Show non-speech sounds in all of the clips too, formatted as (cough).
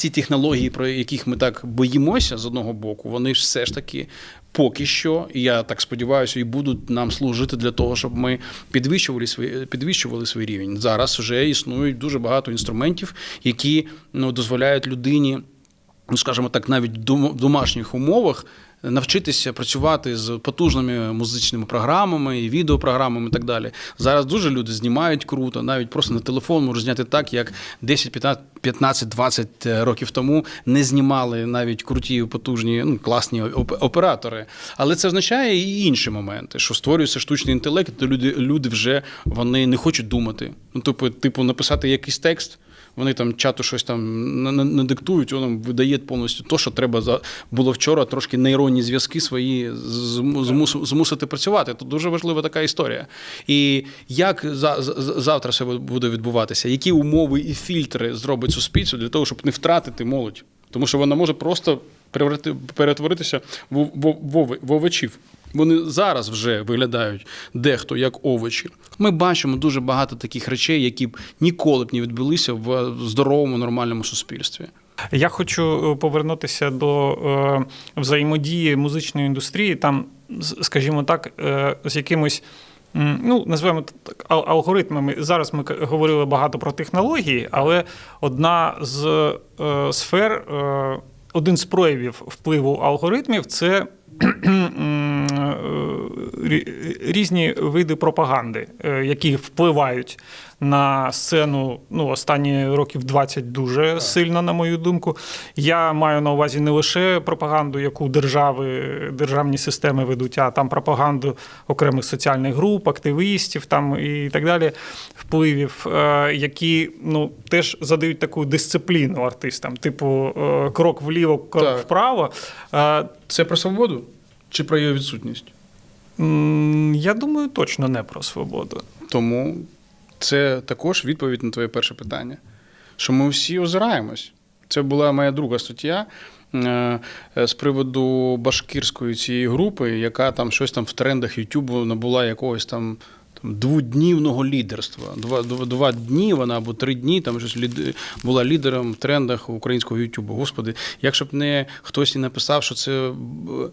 Ці технології, про яких ми так боїмося з одного боку, вони ж все ж таки поки що, я так сподіваюся, і будуть нам служити для того, щоб ми підвищували свій, підвищували свій рівень. Зараз вже існують дуже багато інструментів, які ну, дозволяють людині, ну скажімо так, навіть в домашніх умовах. Навчитися працювати з потужними музичними програмами і відеопрограмами і так далі. Зараз дуже люди знімають круто, навіть просто на телефон можуть зняти так, як 10, 15, 15, 20 років тому не знімали навіть круті, потужні, ну, класні оп- оператори. Але це означає і інші моменти, що створюється штучний інтелект, то люди, люди вже вони не хочуть думати. Ну, типу, типу, написати якийсь текст. Вони там чату щось там на- надиктують, воно видає повністю то, що треба за було вчора, трошки нейронні зв'язки свої зму- змусити працювати. Тут дуже важлива така історія. І як за, за- завтра все буде відбуватися? Які умови і фільтри зробить суспільство для того, щоб не втратити молодь? Тому що вона може просто перетворитися в, в, в, ов- в овочів. Вони зараз вже виглядають дехто як овочі. Ми бачимо дуже багато таких речей, які б ніколи б не відбулися в здоровому нормальному суспільстві. Я хочу е, повернутися до е, взаємодії музичної індустрії, там, скажімо так, е, з якимось. Ну, називаємо так алгоритмами. Зараз ми говорили багато про технології, але одна з е, сфер, е, один з проявів впливу алгоритмів це (clears throat) е, різні види пропаганди, е, які впливають на сцену ну, останні років 20 дуже сильно, на мою думку. Я маю на увазі не лише пропаганду, яку держави, державні системи ведуть, а там пропаганду окремих соціальних груп, активістів там і так далі, впливів, е, які ну, теж задають таку дисципліну артистам, типу е, крок вліво, крок Так. вправо. Е, Це про свободу чи про її відсутність? Я думаю, точно не про свободу. Тому це також відповідь на твоє перше питання. Що ми всі озираємось. Це була моя друга стаття е, е, з приводу башкірської цієї групи, яка там щось там в трендах Ютубу набула якогось там. Там, Дводнівного лідерства. Два, два, два дні вона або три дні там щось лід... була лідером в трендах українського Ютубу. Господи, якщо б не хтось не написав, що це е,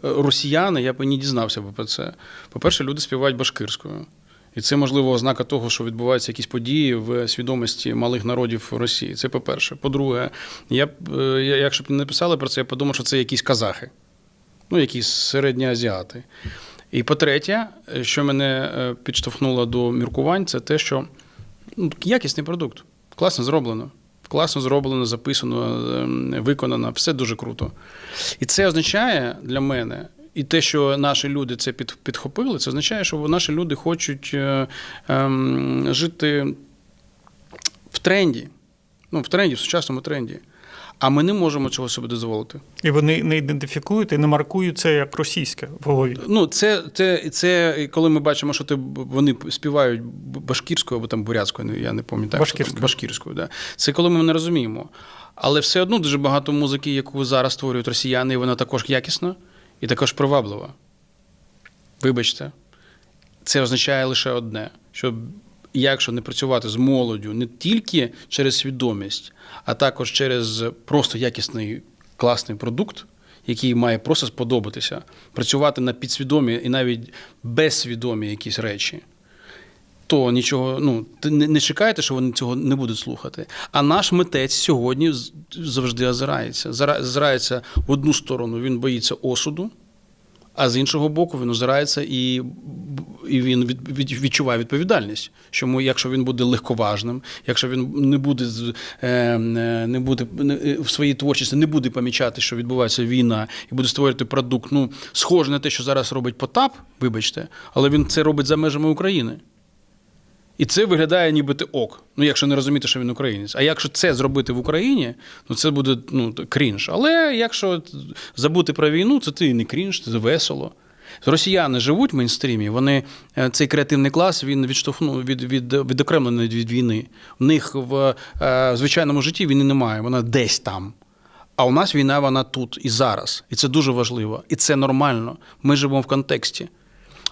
росіяни, я б і не дізнався б про це. По-перше, люди співають башкирською. І це можливо ознака того, що відбуваються якісь події в свідомості малих народів Росії. Це по-перше. По-друге, я б е, якщо б не написали про це, я подумав, що це якісь казахи, ну якісь середні азіати. І по-третє, що мене е, підштовхнуло до міркувань, це те, що ну, якісний продукт, класно зроблено. Класно зроблено, записано, ем, виконано, все дуже круто. І це означає для мене, і те, що наші люди це під, підхопили, це означає, що наші люди хочуть е, ем, жити в тренді, ну, в тренді, в сучасному тренді. А ми не можемо цього собі дозволити. І вони не ідентифікують і не маркують це як російське в голові. Ну, це, це, це коли ми бачимо, що ти, вони співають башкірською або там бурятською, ну, я не пам'ятаю. Башкірською. башкірською да. Це коли ми не розуміємо. Але все одно дуже багато музики, яку зараз створюють росіяни, і вона також якісна і також приваблива. Вибачте, це означає лише одне: що якщо не працювати з молоддю не тільки через свідомість, а також через просто якісний класний продукт, який має просто сподобатися, працювати на підсвідомі і навіть безсвідомі якісь речі. То нічого, ну не, не чекайте, що вони цього не будуть слухати. А наш митець сьогодні завжди озирається. Озирається в одну сторону, він боїться осуду, а з іншого боку, він озирається і, і він від, від, відчуває відповідальність. Що ми, якщо він буде легковажним, якщо він не буде е, е, не буде е, в своїй творчості, не буде помічати, що відбувається війна, і буде створювати продукт, ну схоже на те, що зараз робить Потап, вибачте, але він це робить за межами України. І це виглядає ніби ти ок. Ну, якщо не розуміти, що він українець. А якщо це зробити в Україні, ну це буде ну, крінж. Але якщо забути про війну, то ти не крінж, це весело. Росіяни живуть в мейнстрімі, вони е, цей креативний клас він відштовхнув від, від, відокремлений від війни. У них в е, звичайному житті війни немає, вона десь там. А у нас війна, вона тут і зараз. І це дуже важливо. І це нормально. Ми живемо в контексті.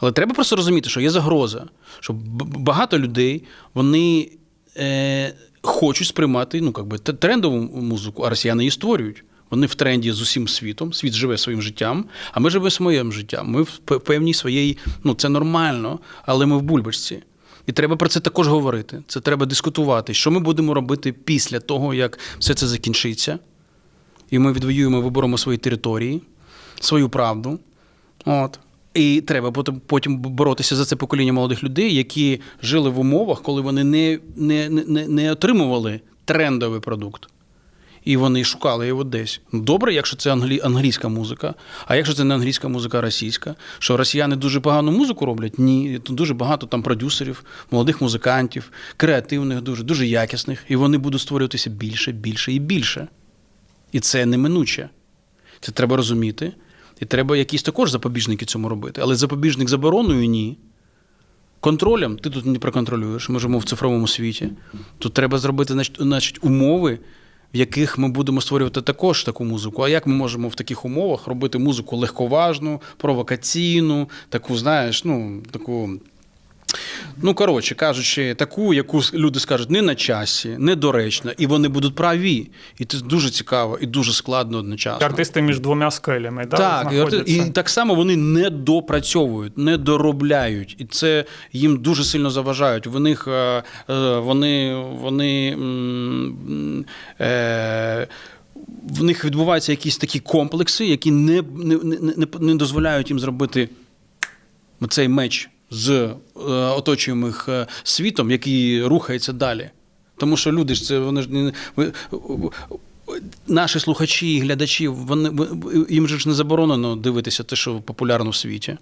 Але треба просто розуміти, що є загроза, що багато людей вони е, хочуть сприймати ну, би, трендову музику, а росіяни її створюють. Вони в тренді з усім світом, світ живе своїм життям, а ми живемо своїм життям. Ми в певній своєї, ну це нормально, але ми в бульбашці. І треба про це також говорити. Це треба дискутувати. Що ми будемо робити після того, як все це закінчиться, і ми відвоюємо, виборемо свої території, свою правду. От. І треба потім, потім боротися за це покоління молодих людей, які жили в умовах, коли вони не, не, не, не отримували трендовий продукт. І вони шукали його десь. Добре, якщо це англі... англійська музика. А якщо це не англійська музика, а російська, що росіяни дуже погану музику роблять? Ні, тут дуже багато там продюсерів, молодих музикантів, креативних, дуже, дуже якісних. І вони будуть створюватися більше, більше і більше. І це неминуче. Це треба розуміти. І треба якісь також запобіжники цьому робити. Але запобіжник забороною ні. Контролем ти тут не проконтролюєш. Ми живемо в цифровому світі. Тут треба зробити значить, умови, в яких ми будемо створювати також таку музику. А як ми можемо в таких умовах робити музику легковажну, провокаційну, таку, знаєш, ну, таку. Ну, коротше кажучи, таку, яку люди скажуть не на часі, недоречно, і вони будуть праві. І це дуже цікаво і дуже складно одночасно. Артисти між двома скелями, да, Так, і, знаходяться. і так само вони не допрацьовують, не доробляють. І це їм дуже сильно заважають. В них е, е, вони, вони е, в них відбуваються якісь такі комплекси, які не, не, не, не дозволяють їм зробити цей меч з е, оточуємим їх е, світом, який рухається далі. Тому що люди ж це вони ж не наші слухачі і глядачі, вони їм ж не заборонено дивитися те, що популярно в світі.